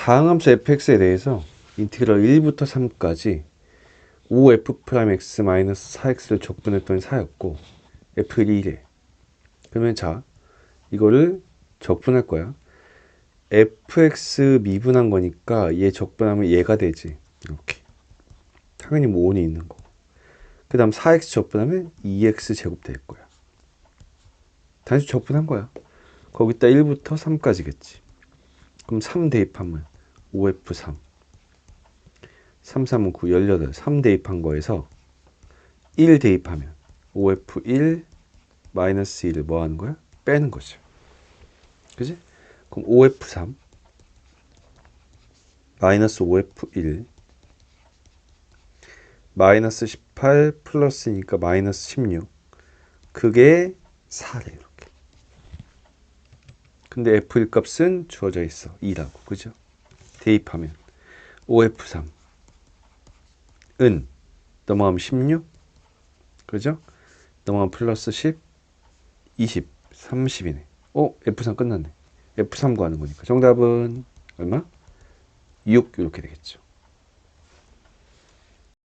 다항함수 fx에 대해서 인티그럴 1부터 3까지 5f'(x) 4x를 적분했더니 4였고 f를 1에. 그러면 자 이거를 적분할 거야. Fx 미분한 거니까 얘 적분하면 얘가 되지. 이렇게. 당연히 뭐 5이 있는 거고. 그 다음 4x 적분하면 2x 제곱 될 거야. 단순 적분한 거야. 거기다 1부터 3까지겠지 그럼 3 대입하면 5f3 3, 3은 9, 18 3 대입한 거에서 1 대입하면 5f1 마이너스 1을 뭐 하는 거야? 빼는 거죠 그지? 그럼 5f3 마이너스 5f1 마이너스 18 플러스니까 마이너스 16 그게 4래 이렇게 근데 f1 값은 주어져 있어. 2라고. 그죠? 대입하면. 5f3 은. 넘어가면 16 그죠? 넘어가면 플러스 10 20 30이네. 어? F3 끝났네. F3 구하는 거니까. 정답은 얼마? 6 이렇게 되겠죠